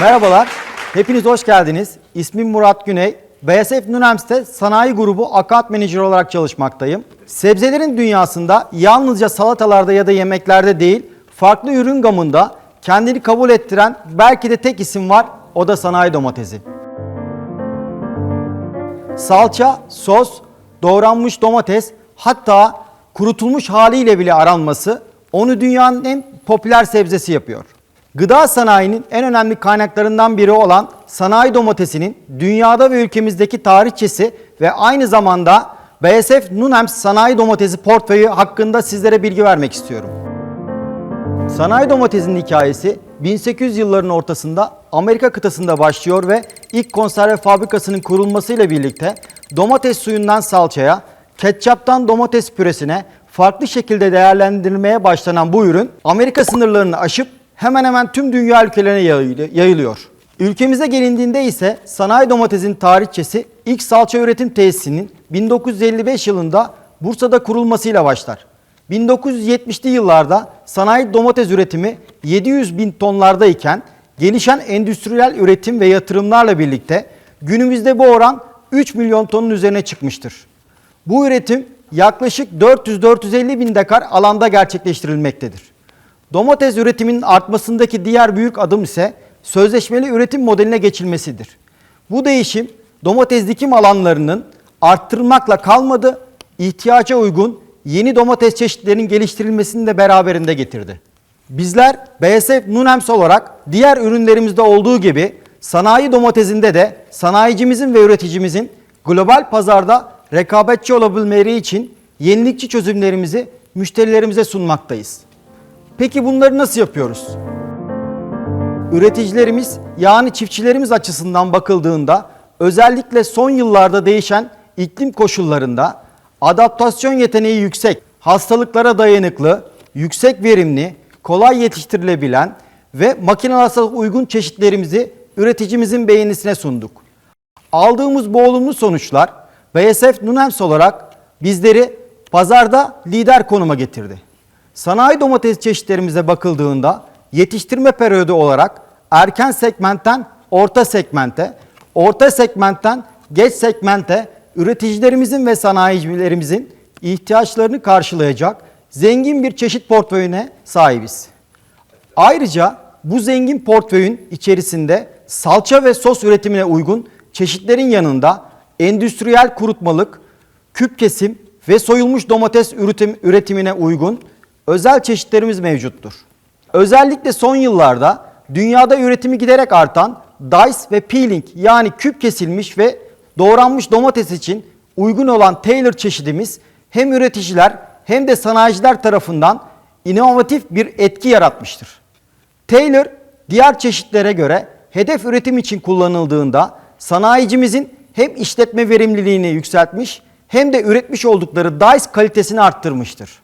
Merhabalar, hepiniz hoş geldiniz. İsmim Murat Güney. BSF Nunems'te sanayi grubu Akat Manager olarak çalışmaktayım. Sebzelerin dünyasında yalnızca salatalarda ya da yemeklerde değil, farklı ürün gamında kendini kabul ettiren belki de tek isim var, o da sanayi domatesi. Salça, sos, doğranmış domates, hatta kurutulmuş haliyle bile aranması onu dünyanın en popüler sebzesi yapıyor. Gıda sanayinin en önemli kaynaklarından biri olan sanayi domatesinin dünyada ve ülkemizdeki tarihçesi ve aynı zamanda BSF Nunems sanayi domatesi portföyü hakkında sizlere bilgi vermek istiyorum. Sanayi domatesinin hikayesi 1800 yılların ortasında Amerika kıtasında başlıyor ve ilk konserve fabrikasının kurulmasıyla birlikte domates suyundan salçaya, ketçaptan domates püresine farklı şekilde değerlendirilmeye başlanan bu ürün Amerika sınırlarını aşıp hemen hemen tüm dünya ülkelerine yayılı- yayılıyor. Ülkemize gelindiğinde ise sanayi domatesinin tarihçesi ilk salça üretim tesisinin 1955 yılında Bursa'da kurulmasıyla başlar. 1970'li yıllarda sanayi domates üretimi 700 bin tonlardayken gelişen endüstriyel üretim ve yatırımlarla birlikte günümüzde bu oran 3 milyon tonun üzerine çıkmıştır. Bu üretim yaklaşık 400-450 bin dekar alanda gerçekleştirilmektedir. Domates üretiminin artmasındaki diğer büyük adım ise sözleşmeli üretim modeline geçilmesidir. Bu değişim domates dikim alanlarının arttırmakla kalmadı, ihtiyaca uygun yeni domates çeşitlerinin geliştirilmesini de beraberinde getirdi. Bizler BSF Nunems olarak diğer ürünlerimizde olduğu gibi sanayi domatesinde de sanayicimizin ve üreticimizin global pazarda rekabetçi olabilmeleri için yenilikçi çözümlerimizi müşterilerimize sunmaktayız. Peki bunları nasıl yapıyoruz? Üreticilerimiz yani çiftçilerimiz açısından bakıldığında özellikle son yıllarda değişen iklim koşullarında adaptasyon yeteneği yüksek, hastalıklara dayanıklı, yüksek verimli, kolay yetiştirilebilen ve makinasal uygun çeşitlerimizi üreticimizin beğenisine sunduk. Aldığımız bu olumlu sonuçlar BSF Nunems olarak bizleri pazarda lider konuma getirdi. Sanayi domates çeşitlerimize bakıldığında yetiştirme periyodu olarak erken segmentten orta segmente, orta segmentten geç segmente üreticilerimizin ve sanayicilerimizin ihtiyaçlarını karşılayacak zengin bir çeşit portföyüne sahibiz. Ayrıca bu zengin portföyün içerisinde salça ve sos üretimine uygun çeşitlerin yanında endüstriyel kurutmalık, küp kesim ve soyulmuş domates üretim, üretimine uygun özel çeşitlerimiz mevcuttur. Özellikle son yıllarda dünyada üretimi giderek artan dice ve peeling yani küp kesilmiş ve doğranmış domates için uygun olan Taylor çeşidimiz hem üreticiler hem de sanayiciler tarafından inovatif bir etki yaratmıştır. Taylor diğer çeşitlere göre hedef üretim için kullanıldığında sanayicimizin hem işletme verimliliğini yükseltmiş hem de üretmiş oldukları dice kalitesini arttırmıştır.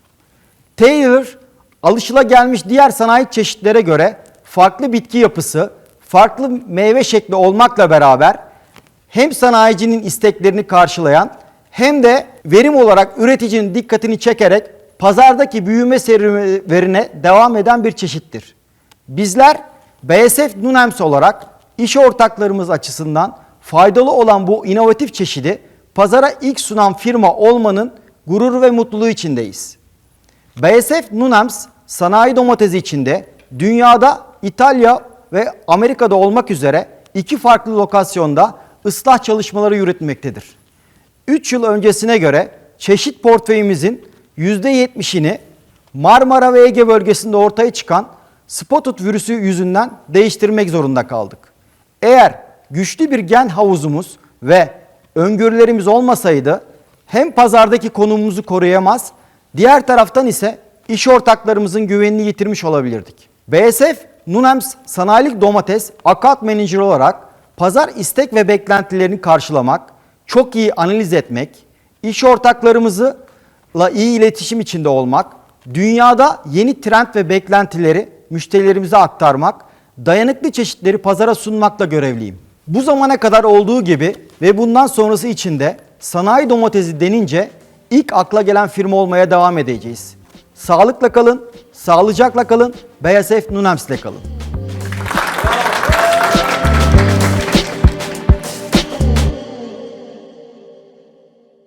Taylor alışılagelmiş diğer sanayi çeşitlere göre farklı bitki yapısı, farklı meyve şekli olmakla beraber hem sanayicinin isteklerini karşılayan hem de verim olarak üreticinin dikkatini çekerek pazardaki büyüme serüvenine devam eden bir çeşittir. Bizler BSF Nunems olarak iş ortaklarımız açısından faydalı olan bu inovatif çeşidi pazara ilk sunan firma olmanın gururu ve mutluluğu içindeyiz. BSF Nunems sanayi domatesi içinde dünyada İtalya ve Amerika'da olmak üzere iki farklı lokasyonda ıslah çalışmaları yürütmektedir. 3 yıl öncesine göre çeşit portföyümüzün %70'ini Marmara ve Ege bölgesinde ortaya çıkan Spotted virüsü yüzünden değiştirmek zorunda kaldık. Eğer güçlü bir gen havuzumuz ve öngörülerimiz olmasaydı hem pazardaki konumumuzu koruyamaz, diğer taraftan ise iş ortaklarımızın güvenini yitirmiş olabilirdik. BSF Nunems Sanayilik Domates Akat Manager olarak pazar istek ve beklentilerini karşılamak, çok iyi analiz etmek, iş ortaklarımızla iyi iletişim içinde olmak, dünyada yeni trend ve beklentileri müşterilerimize aktarmak, dayanıklı çeşitleri pazara sunmakla görevliyim. Bu zamana kadar olduğu gibi ve bundan sonrası için de sanayi domatesi denince ilk akla gelen firma olmaya devam edeceğiz. Sağlıkla kalın, sağlıcakla kalın, BSF Nunems'le kalın.